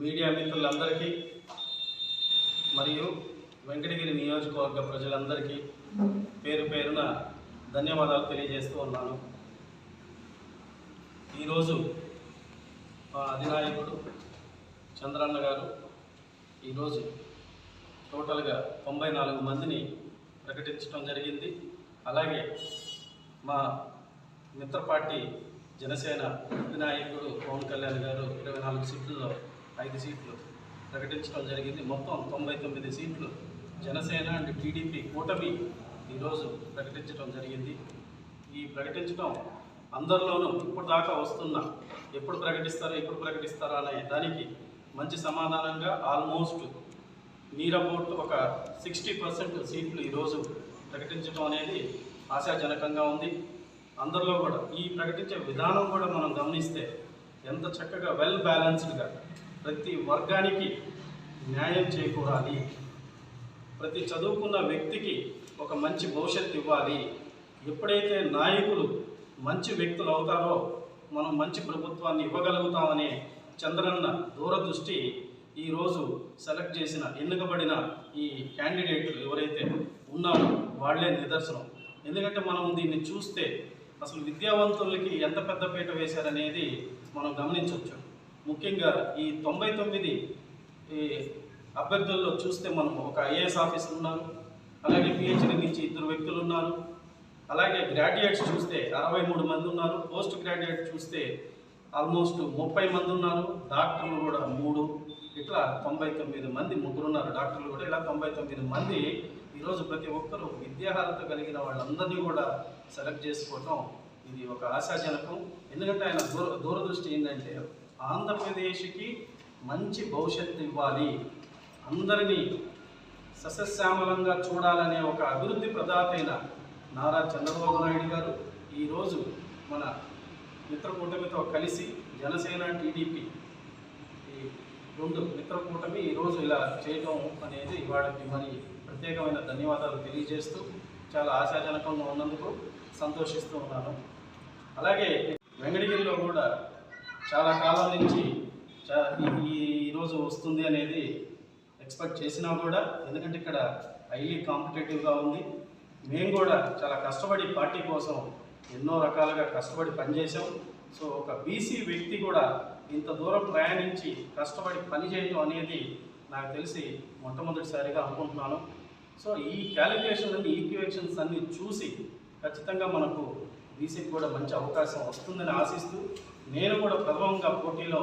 Media మిత్రులందరికీ మరియు వెంకటగిరి నియోజకవర్గ ప్రజలందరికీ పేరు పేరున ధన్యవాదాలు తెలియజేస్తూ ఉన్నాను. ఈరోజు మా అధినాయకుడు చంద్రన్న గారు ఈరోజు టోటల్గా తొంభై నాలుగు మందిని ప్రకటించడం జరిగింది. అలాగే మా మిత్ర పార్టీ జనసేన నాయకుడు పవన్ కళ్యాణ్ గారు ఇరవై నాలుగు సీట్లలో ఐదు సీట్లు ప్రకటించడం జరిగింది. మొత్తం తొంభై తొమ్మిది సీట్లు జనసేన అండ్ టీడీపీ కూటమి ఈరోజు ప్రకటించడం జరిగింది. ఈ ప్రకటించడం అందరిలోనూ ఇప్పుడు దాకా వస్తున్న ఎప్పుడు ప్రకటిస్తారో ఎప్పుడు ప్రకటిస్తారా అనే దానికి మంచి సమాధానంగా ఆల్మోస్ట్ మీరబోట్ ఒక సిక్స్టీ పర్సెంట్ సీట్లు ఈరోజు ప్రకటించడం అనేది ఆశాజనకంగా ఉంది. అందరిలో కూడా ఈ ప్రకటించే విధానం కూడా మనం గమనిస్తే ఎంత చక్కగా వెల్ బ్యాలెన్స్డ్గా ప్రతి వర్గానికి న్యాయం చేకూరాలి. ప్రతి చదువుకున్న వ్యక్తికి ఒక మంచి భవిష్యత్తు ఇవ్వాలి. ఎప్పుడైతే నాయకులు మంచి వ్యక్తులు అవుతారో మనం మంచి ప్రభుత్వాన్ని ఇవ్వగలుగుతామనే చంద్రన్న దూరదృష్టి ఈరోజు సెలెక్ట్ చేసిన ఎన్నుకబడిన ఈ క్యాండిడేట్లు ఎవరైతే ఉన్నారో వాళ్ళే నిదర్శనం. ఎందుకంటే మనం దీన్ని చూస్తే అసలు విద్యావంతులకి ఎంత పెద్దపీట వేశారనేది మనం గమనించవచ్చు. ముఖ్యంగా ఈ తొంభై తొమ్మిది ఈ అభ్యర్థుల్లో చూస్తే మనం ఒక ఐఏఎస్ ఆఫీసర్ ఉన్నారు అలాగే పిహెచ్డి నుంచి ఇద్దరు వ్యక్తులు ఉన్నారు అలాగే గ్రాడ్యుయేట్స్ చూస్తే అరవై మూడు మంది ఉన్నారు పోస్ట్ గ్రాడ్యుయేట్ చూస్తే ఆల్మోస్ట్ ముప్పై మంది ఉన్నారు డాక్టర్లు కూడా మూడు ఇట్లా తొంభై తొమ్మిది మంది ముగ్గురు ఉన్నారు డాక్టర్లు కూడా ఇలా తొంభై తొమ్మిది మంది ఈరోజు ప్రతి ఒక్కరూ విద్యాహారత కలిగిన వాళ్ళందరినీ కూడా సెలెక్ట్ చేసుకోవటం ఇది ఒక ఆశాజనకం. ఎందుకంటే ఆయన దూర దూరదృష్టి ఏంటంటే ఆంధ్రప్రదేశ్కి మంచి భవిష్యత్తు ఇవ్వాలి. అందరినీ సస్యశ్యామలంగా చూడాలనే ఒక అభివృద్ధి ప్రదాత అయిన నారా చంద్రబాబు నాయుడు గారు ఈరోజు మన మిత్రకూటమితో కలిసి జనసేన టీడీపీ ఈ రెండు మిత్రకూటమి ఈరోజు ఇలా చేయటం అనేది వాళ్ళకి మరి ప్రత్యేకమైన ధన్యవాదాలు తెలియజేస్తూ చాలా ఆశాజనకంగా ఉన్నందుకు సంతోషిస్తూ ఉన్నాను. అలాగే వెంకటగిరిలో కూడా చాలా కాలం నుంచి ఈరోజు వస్తుంది అనేది ఎక్స్పెక్ట్ చేసినా కూడా ఎందుకంటే ఇక్కడ హైలీ కాంపిటేటివ్గా ఉంది. మేము కూడా చాలా కష్టపడి పార్టీ కోసం ఎన్నో రకాలుగా కష్టపడి పనిచేసాం సో ఒక బీసీ వ్యక్తి కూడా ఇంత దూరం ప్రయాణించి కష్టపడి పనిచేయడం అనేది నాకు తెలిసి మొట్టమొదటిసారిగా అనుకుంటున్నాను. సో ఈ క్యాలిక్యులేషన్ అన్ని ఈక్వేషన్స్ అన్ని చూసి ఖచ్చితంగా మనకు బీసీకి కూడా మంచి అవకాశం వస్తుందని ఆశిస్తూ నేను కూడా ప్రథమంగా పోటీలో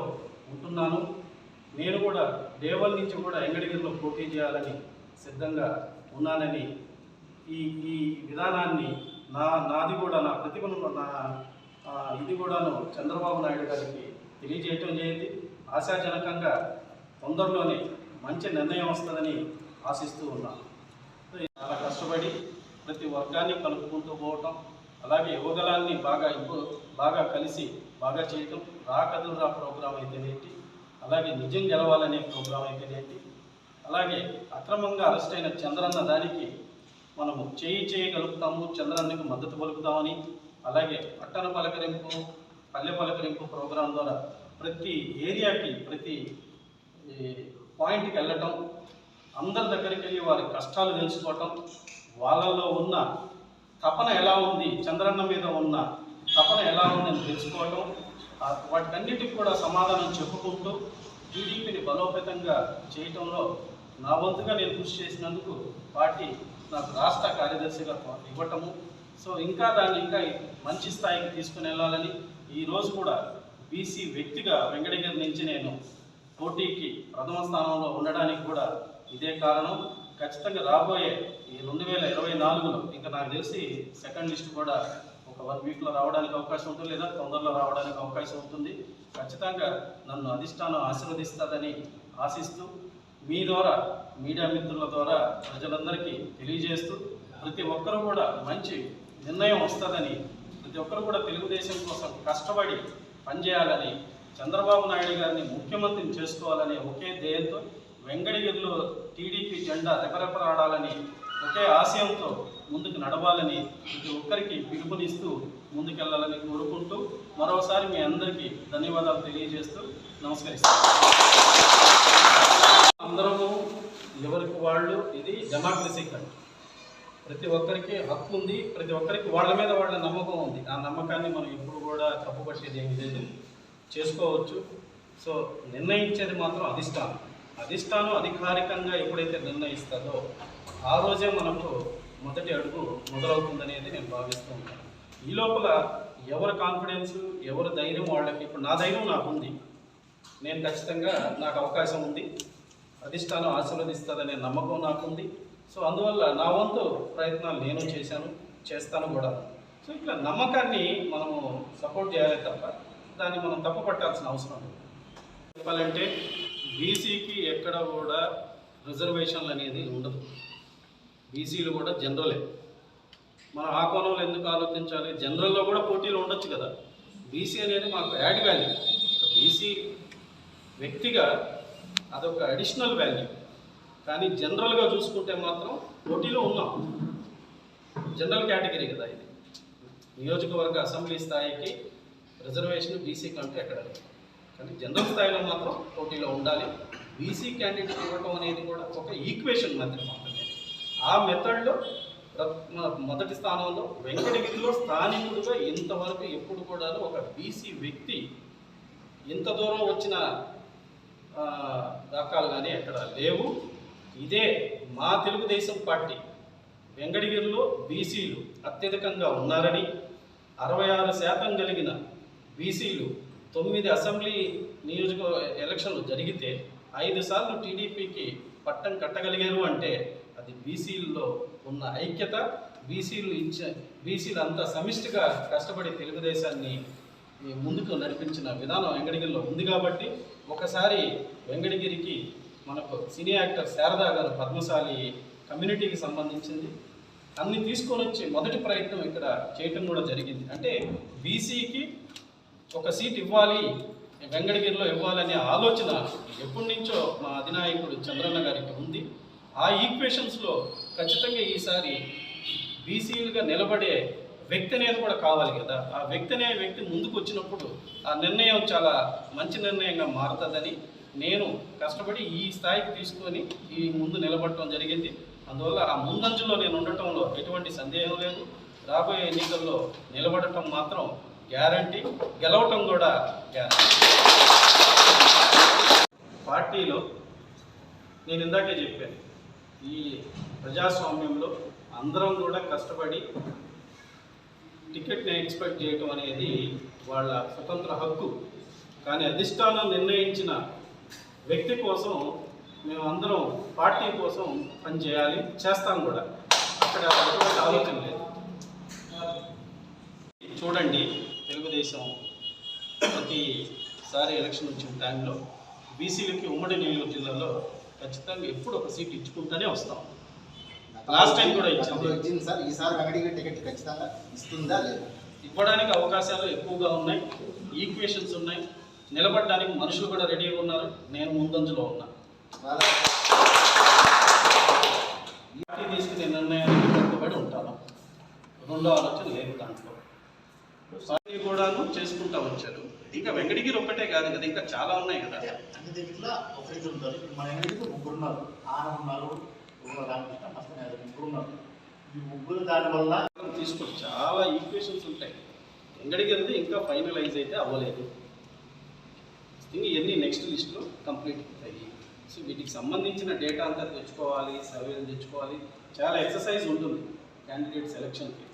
ఉంటున్నాను. నేను కూడా దేవల్ నుంచి కూడా ఎంగడిగిరిలో పోటీ చేయాలని సిద్ధంగా ఉన్నానని ఈ ఈ విధానాన్ని నా నాది కూడా నా ప్రతిభను నా ఇది కూడాను చంద్రబాబు నాయుడు గారికి తెలియజేయటం జరిగింది. ఆశాజనకంగా తొందరలోనే మంచి నిర్ణయం వస్తుందని ఆశిస్తూ ఉన్నాను. కష్టపడి ప్రతి వర్గాన్ని కలుపుకుంటూ పోవటం అలాగే యువగలాన్ని బాగా ఇంపు బాగా కలిసి బాగా చేయటం రా కదులు ప్రోగ్రాం అయితేనేంటి అలాగే నిజం గెలవాలనే ప్రోగ్రాం అయితేనేంటి అలాగే అక్రమంగా అరెస్ట్ అయిన చంద్రన్న దానికి మనము చేయి చేయగలుగుతాము చంద్రన్నకు మద్దతు పలుకుతామని అలాగే పట్టణ పలకరింపు పల్లె పలకరింపు ప్రోగ్రాం ద్వారా ప్రతి ఏరియాకి ప్రతి పాయింట్కి వెళ్ళటం అందరి దగ్గరికి వెళ్ళి వారి కష్టాలు తెలుసుకోవటం వాళ్ళల్లో ఉన్న తపన ఎలా ఉంది చంద్రన్న మీద ఉన్న తపన ఎలా ఉందని తెలుసుకోవటం ఆ వాటికన్నిటికి కూడా సమాధానం చెప్పుకుంటూ టీడీపీని బలోపేతంగా చేయటంలో నా వంతుగా నేను కృషి చేసినందుకు పార్టీ నాకు రాష్ట్ర కార్యదర్శిగా ఇవ్వటము. సో ఇంకా దాన్ని ఇంకా మంచి స్థాయికి తీసుకుని వెళ్ళాలని ఈరోజు కూడా బీసీ వ్యక్తిగా వెంకటగిరి నుంచి నేను పోటీకి ప్రథమ స్థానంలో ఉండడానికి కూడా ఇదే కారణం ఖచ్చితంగా రాబోయే ఈ రెండు వేల ఇరవై నాలుగులో ఇంకా నాకు తెలిసి సెకండ్ లిస్ట్ కూడా ఒక వన్ వీక్లో రావడానికి అవకాశం ఉంటుంది లేదా తొందరలో రావడానికి అవకాశం ఉంటుంది. ఖచ్చితంగా నన్ను అధిష్టానం ఆశీర్వదిస్తుందని ఆశిస్తూ మీ ద్వారా మీడియా మిత్రుల ద్వారా ప్రజలందరికీ తెలియజేస్తూ ప్రతి ఒక్కరూ కూడా మంచి నిర్ణయం వస్తుందని ప్రతి ఒక్కరు కూడా తెలుగుదేశం కోసం కష్టపడి పనిచేయాలని చంద్రబాబు నాయుడు గారిని ముఖ్యమంత్రిని చేసుకోవాలనే ఒకే ధ్యేయంతో వెంగళగిరిలో టీడీపీ జెండా రెపరెపలాడాలని ఒకే ఆశయంతో ముందుకు నడవాలని ప్రతి ఒక్కరికి పిలుపునిస్తూ ముందుకెళ్ళాలని కోరుకుంటూ మరోసారి మీ అందరికీ ధన్యవాదాలు తెలియజేస్తూ నమస్కరిస్తాను. అందరము ఎవరికి వాళ్ళు ఇది డెమోక్రసీ కంట్రీ ప్రతి ఒక్కరికి హక్కు ఉంది ప్రతి ఒక్కరికి వాళ్ళ మీద వాళ్ళ నమ్మకం ఉంది. ఆ నమ్మకాన్ని మనం ఎప్పుడు కూడా తప్పుపట్టేది ఏమి లేదు. చేసుకోవచ్చు. సో నిర్ణయించేది మాత్రం అధిష్టానం. అధిష్టానం అధికారికంగా ఎప్పుడైతే నిర్ణయిస్తుందో ఆ రోజే మనకు మొదటి అడుగు మొదలవుతుందనేది నేను భావిస్తూ ఉంటాను. ఈ లోపల ఎవరి కాన్ఫిడెన్స్ ఎవరి ధైర్యం వాళ్ళకి ఇప్పుడు నా ధైర్యం నాకు ఉంది నేను ఖచ్చితంగా నాకు అవకాశం ఉంది. అధిష్టానం ఆశీర్వదిస్తుందనే నమ్మకం నాకుంది. సో అందువల్ల నా వంతు ప్రయత్నాలు నేను చేశాను చేస్తాను కూడా. సో ఇట్లా నమ్మకాన్ని మనము సపోర్ట్ చేయాలి తప్ప దాన్ని మనం తప్పు పట్టాల్సిన అవసరం లేదు. చెప్పాలంటే బీసీకి ఎక్కడ కూడా రిజర్వేషన్లు అనేది ఉండదు. బీసీలు కూడా జనరలే మనం ఆ కోణంలో ఎందుకు ఆలోచించాలి? జనరల్లో కూడా పోటీలు ఉండొచ్చు కదా. బీసీ అనేది మాకు యాడ్ వాల్యూ బీసీ వ్యక్తిగా అదొక అడిషనల్ వాల్యూ కానీ జనరల్గా చూసుకుంటే మాత్రం పోటీలో ఉన్నాం. జనరల్ కేటగిరీ కదా ఇది. నియోజకవర్గ అసెంబ్లీ స్థాయికి రిజర్వేషన్ బీసీ కంటే ఎక్కడ లేదు. కానీ జనరల్ స్థాయిలో మాత్రం పోటీలో ఉండాలి. బీసీ క్యాండిడేట్ ఇవ్వటం అనేది కూడా ఒక ఈక్వేషన్ మధ్య మాత్రమే. ఆ మెథడ్లో మొదటి స్థానంలో వెంకటగిరిలో స్థానికుడుగా ఇంతవరకు ఎప్పుడు కూడా ఒక బీసీ వ్యక్తి ఇంత దూరం వచ్చిన రకాలు దాఖలు కానీ ఎక్కడ లేవు. ఇదే మా తెలుగుదేశం పార్టీ వెంకటగిరిలో బీసీలు అత్యధికంగా ఉన్నారని అరవై ఆరు శాతం కలిగిన బీసీలు తొమ్మిది అసెంబ్లీ నియోజక ఎలక్షన్లు జరిగితే ఐదు సార్లు టీడీపీకి పట్టం కట్టగలిగారు అంటే అది బీసీల్లో ఉన్న ఐక్యత బీసీలు ఇచ్చే బీసీలు అంతా సమిష్టిగా కష్టపడి తెలుగుదేశాన్ని ముందుకు నడిపించిన విధానం వెంకటగిరిలో ఉంది కాబట్టి ఒకసారి వెంకటగిరికి మనకు సినీ యాక్టర్ శారదా గారు పద్మశాలి కమ్యూనిటీకి సంబంధించింది. అన్ని తీసుకొని వచ్చి మొదటి ప్రయత్నం ఇక్కడ చేయటం కూడా జరిగింది. అంటే బీసీకి ఒక సీట్ ఇవ్వాలి వెంకటగిరిలో ఇవ్వాలనే ఆలోచన ఎప్పటి నుంచో మా అధినాయకుడు చంద్రన్న గారికి ఉంది. ఆ ఈక్వేషన్స్లో ఖచ్చితంగా ఈసారి బీసీలుగా నిలబడే వ్యక్తి అనేది కూడా కావాలి కదా. ఆ వ్యక్తి అనే వ్యక్తి ముందుకు వచ్చినప్పుడు ఆ నిర్ణయం చాలా మంచి నిర్ణయంగా మారుతుందని నేను కష్టపడి ఈ స్థాయికి తీసుకొని ఈ ముందు నిలబడటం జరిగింది. అందువల్ల ఆ ముందంజలో నేను ఉండటంలో ఎటువంటి సందేహం లేదు. రాబోయే ఎన్నికల్లో నిలబడటం మాత్రం గ్యారంటీ గెలవటం కూడా గ్యారంటీ. పార్టీలో నేను ఇందాకే చెప్పాను ఈ ప్రజాస్వామ్యంలో అందరం కూడా కష్టపడి టికెట్ని ఎక్స్పెక్ట్ చేయటం అనేది వాళ్ళ స్వతంత్ర హక్కు. కానీ అధిష్టానం నిర్ణయించిన వ్యక్తి కోసం మేము అందరం పార్టీ కోసం పనిచేయాలి చేస్తాం కూడా. అక్కడ ఆలోచన లేదు. చూడండి తెలుగుదేశం ప్రతిసారి ఎలక్షన్ వచ్చిన టైంలో బీసీలకి ఉమ్మడి నెల్లూరు జిల్లాలో ఖచ్చితంగా ఎప్పుడు ఒక సీట్ ఇచ్చుకుంటూనే వస్తాం. Last time కూడా ఇచ్చింది. సార్. ఈసారి వెంకటగిరి టికెట్ ఖచ్చితంగా ఇస్తుందా లేదా? ఇవ్వడానికి అవకాశాలు ఎక్కువగా ఉన్నాయి. ఈక్వేషన్స్ ఉన్నాయి. నిలబడడానికి మనుషులు కూడా రెడీగా ఉన్నారు. నేను ముందంజలో ఉన్నా. తీసుకునే నిర్ణయానికి కట్టుబడి ఉంటాను. రెండో ఆలోచన లేదు దాంట్లో. పార్టీ కూడాను చేసుకుంటా వచ్చారు. ఇంకా వెంకటగిరి ఒక్కటే కాదు కదా ఇంకా చాలా ఉన్నాయి కదా. అన్ని దగ్గర ఒకరికి ఉంటారు మన వెంకటగిరి ముగ్గురు ఉన్నారు. ఆన ఉన్నారు రామకృష్ణ ముగ్గురు ఉన్నారు. ఈ ముగ్గురు దానివల్ల తీసుకొని చాలా ఈక్వేషన్స్ ఉంటాయి. వెంకటగిరిది ఇంకా ఫైనలైజ్ అయితే అవ్వలేదు. ఇంకా ఇవన్నీ నెక్స్ట్ లిస్ట్లో కంప్లీట్ అవుతాయి. సో వీటికి సంబంధించిన డేటా అంతా తెచ్చుకోవాలి సర్వేలు తెచ్చుకోవాలి. చాలా ఎక్సర్సైజ్ ఉంటుంది. క్యాండిడేట్ సెలక్షన్కి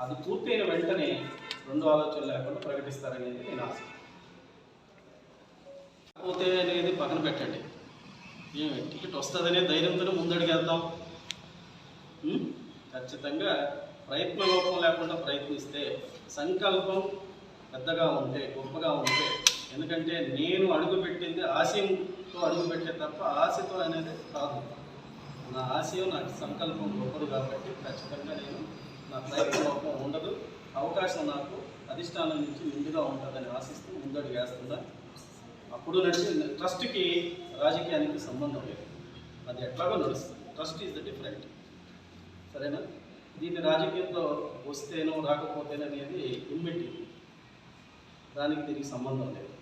అది పూర్తయిన వెంటనే రెండు ఆలోచనలు లేకుండా ప్రకటిస్తారనేది నేను ఆశ కాకపోతే అనేది పక్కన పెట్టండి. ఏమి? టికెట్ వస్తుందనే ధైర్యంతో ముందడిగేద్దాం. ఖచ్చితంగా ప్రయత్న లోపం లేకుండా ప్రయత్నిస్తే సంకల్పం పెద్దగా ఉంటే గొప్పగా ఉంటే ఎందుకంటే నేను అడుగుపెట్టింది ఆశయంతో అడుగుపెట్టే తప్ప ఆశతో అనేది కాదు. నా ఆశయం నాకు సంకల్పం గొప్పది కాబట్టి ఖచ్చితంగా నేను నా ప్రయత్న లోపం ఉండదు. అవకాశం నాకు అధిష్టానం నుంచి నిండుగా ఉంటుందని ఆశిస్తూ ముందడు వేస్తున్నా అప్పుడు నడిచి ట్రస్ట్కి రాజకీయానికి సంబంధం లేదు. అది ఎట్లాగో నడుస్తుంది. Trust is the different. సరేనా? దీన్ని రాజకీయంతో వస్తేనో రాకపోతేనో అనేది ఇమ్మిటి దానికి దీనికి సంబంధం లేదు.